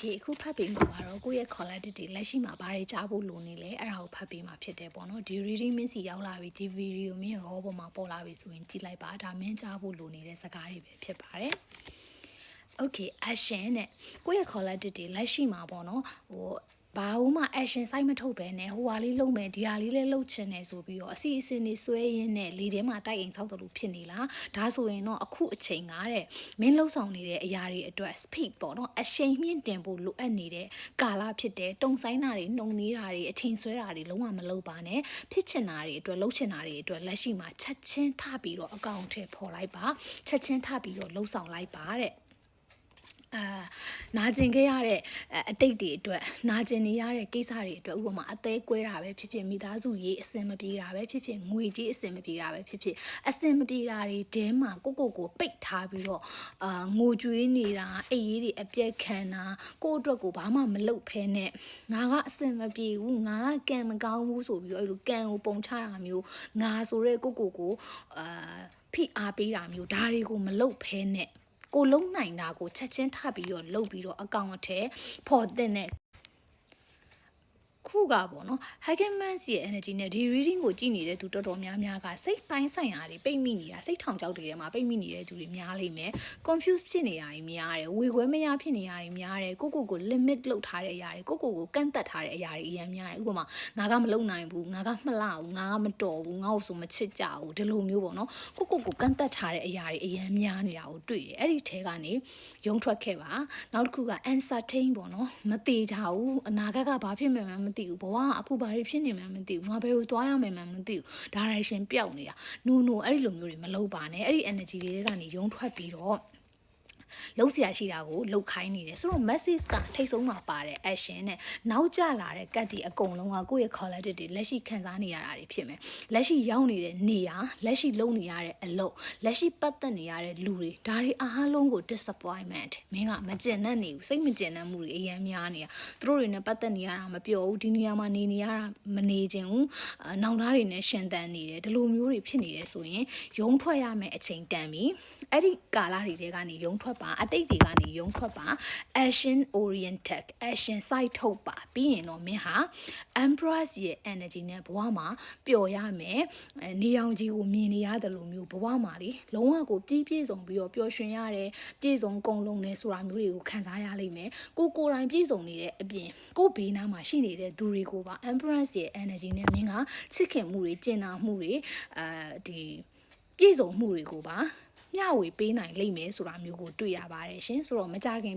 Okay အခုဖတ်ပေးမှာကတော့ကိုယ့်ရဲ့ collective တွေလက်ရှိမှာဘာတွေကြားဖို့လိုနေလဲအဲ့ဒါကိုဖတ်ပေးမှာဖြစ်တယ်ပေါ့နော်ဒီ reading မင်းစီရောက်လာပြီဒီ video မင်းရောပေါ်မှာပေါ်လာပြီဆိုရင်ကြည့်လိုက်ပါဒါမင်းကြားဖို့လိုနေတဲ့စကားတွေပဲဖြစ်ပါတယ် okay action နဲ့ကိုယ့်ရဲ့ collective တွေလက်ရှိမှာပေါ့နော်ဟို ဘာလို့မှ action စိုက်မထုတ်ပဲနဲ့ဟိုဟာလေးလုံးမယ်ဒီဟာလေးလည်းလှုပ်ချင်တယ်ဆိုပြီးတော့အစီအစဉ်တွေဆွဲရင်းနဲ့လေထဲမှာတိုက်အိမ်ဆောက်တယ်လို့ဖြစ်နေလားဒါဆိုရင်တော့အခုအချိန်ကတဲ့မင်းလှုပ်ဆောင်နေတဲ့အရာတွေအတွက် speed ပေါ့နော်အရှိန်မြင့်တင်ဖို့လိုအပ်နေတဲ့ကာလဖြစ်တယ်တုံဆိုင်တာတွေနှုံနေတာတွေအချိန်ဆွဲတာတွေလုံးဝမလုပ်ပါနဲ့ဖြစ်ချင်တာတွေအတွက်လှုပ်ချင်တာတွေအတွက်လက်ရှိမှာချက်ချင်းထပြီးတော့အကောင့်ထဲပေါ်လိုက်ပါချက်ချင်းထပြီးတော့လှုပ်ဆောင်လိုက်ပါတဲ့အာ နာကျင်ခဲ့ရတဲ့အတိတ်တွေအတွက်နာကျင်နေရတဲ့ကိစ္စတွေအတွက်ဥပမာအသေးကွဲတာပဲဖြစ်ဖြစ်မိသားစုရေးအစင်မပြေတာပဲဖြစ်ဖြစ်ငွေကြီးအစင်မပြေတာပဲဖြစ်ဖြစ်အစင်မပြေတာတွေတဲမှာကိုကိုကိုပိတ်ထားပြီးတော့အာငိုကြွေးနေတာအိပ်ရေးတွေအပြက်ခံတာကိုယ့်အတွက်ကိုဘာမှမလုပ်ဖဲနဲ့ငါကအစင်မပြေဘူးငါကကံမကောင်းဘူးဆိုပြီးတော့အဲ့လိုကံကိုပုံချတာမျိုးငါဆိုတဲ့ကိုကိုကိုအာဖိအားပေးတာမျိုးဒါတွေကိုမလုပ်ဖဲနဲ့ ကိုလုံးနိုင်တာကိုချက်ချင်းထပြီးတော့လုတ်ပြီးတော့အကောင့်အထက်ဖော်တဲ့နဲ့ခု ကပေါ့နော် Hackman စီရဲ့ energy နဲ့ဒီ reading ကိုကြည့်နေတဲ့သူတော်တော်များများကစိတ်ပိုင်းဆိုင်ရာတွေပိတ်မိနေတာစိတ်ထောင်ကြောက်တွေထဲမှာပိတ်မိနေတဲ့သူတွေများလိမ့်မယ် confuse ဖြစ်နေရတာများတယ်ဝေခွဲမရဖြစ်နေရတာများတယ်ကိုကိုကို limit လုပ်ထားတဲ့အရာတွေကိုကိုကိုကန့်သက်ထားတဲ့အရာတွေအများများတယ်ဥပမာငါကမလုံနိုင်ဘူးငါကမလှဘူးငါကမတော်ဘူးငါ့ကိုဆိုမချစ်ကြဘူးဒီလိုမျိုးပေါ့နော်ကိုကိုကိုကန့်သက်ထားတဲ့အရာတွေအများများနေတာကိုတွေ့တယ်အဲ့ဒီထဲကနေရုံထွက်ခဲ့ပါနောက်တစ်ခုက uncertain ပေါ့နော်မသေးကြဘူးအနာဂတ်ကဘာဖြစ်မှန်းမသိဘူးဘဝကအခုဘာတွေဖြစ်နေမှန်းမသိဘူးငါဘယ်ကိုသွားရမှန်းမသိဘူး direction ပျောက်နေတာ no no အဲ့ဒီလိုမျိုးတွေမလုပ်ပါနဲ့အဲ့ဒီ energy တွေကနေရုံထွက်ပြီးတော့ လုံးစရာရှိတာကိုလုတ်ခိုင်းနေတယ်ဆိုတော့ message ကထိတ်ဆုံးမှာပါတဲ့ action နဲ့နောက်ကျလာတဲ့ကတ်ဒီအကုန်လုံးကကိုယ့်ရဲ့ collective တွေလက်ရှိခံစားနေရတာတွေဖြစ်မယ်လက်ရှိရောက်နေတဲ့နေရာလက်ရှိလုပ်နေရတဲ့အလုပ်လက်ရှိပတ်သက်နေရတဲ့လူတွေဒါတွေအားလုံးကို disappointment မင်းကမကျင်တတ်နေဘူးစိတ်မကျင်တတ်မှုတွေအများများနေတာသူတို့တွေနဲ့ပတ်သက်နေရတာမပြောဘူးဒီနေရာမှာနေနေရတာမနေခြင်းဘူးအနောင်သားတွေနဲ့ရှင်သန်နေတယ်ဒီလိုမျိုးတွေဖြစ်နေတယ်ဆိုရင်ရုံထွက်ရမယ်အချိန်တန်ပြီ အဲ့ဒီကာလတွေထဲကနေရုံထွက်ပါအတိတ်တွေကနေရုံထွက်ပါ action oriented action site ထုတ်ပါပြီးရင်တော့မင်းဟာ empress ရဲ့ energy နဲ့ဘဝမှာပျော်ရမယ်အဲနေအောင်ကြီးကိုမြင်နေရတယ်လို့မျိုးဘဝမှာလေလုံးဝကိုပြည့်ပြည့်စုံပြီးတော့ပျော်ရွှင်ရတယ်ပြည့်စုံကုန်လုံးနေဆိုတာမျိုးတွေကိုခံစားရလိမ့်မယ်ကိုကိုယ်တိုင်ပြည့်စုံနေတဲ့အပြင်ကိုဘေးနားမှာရှိနေတဲ့သူတွေကိုပါ empress ရဲ့ energy နဲ့မင်းကချစ်ခင်မှုတွေကျင်နာမှုတွေအဲဒီပြည့်စုံမှုတွေကိုပါ မျှဝေပေးနိုင်လိမ့်မယ်ဆိုတာမျိုးကိုတွေ့ရပါတယ်ရှင်ဆိုတော့မကြခင်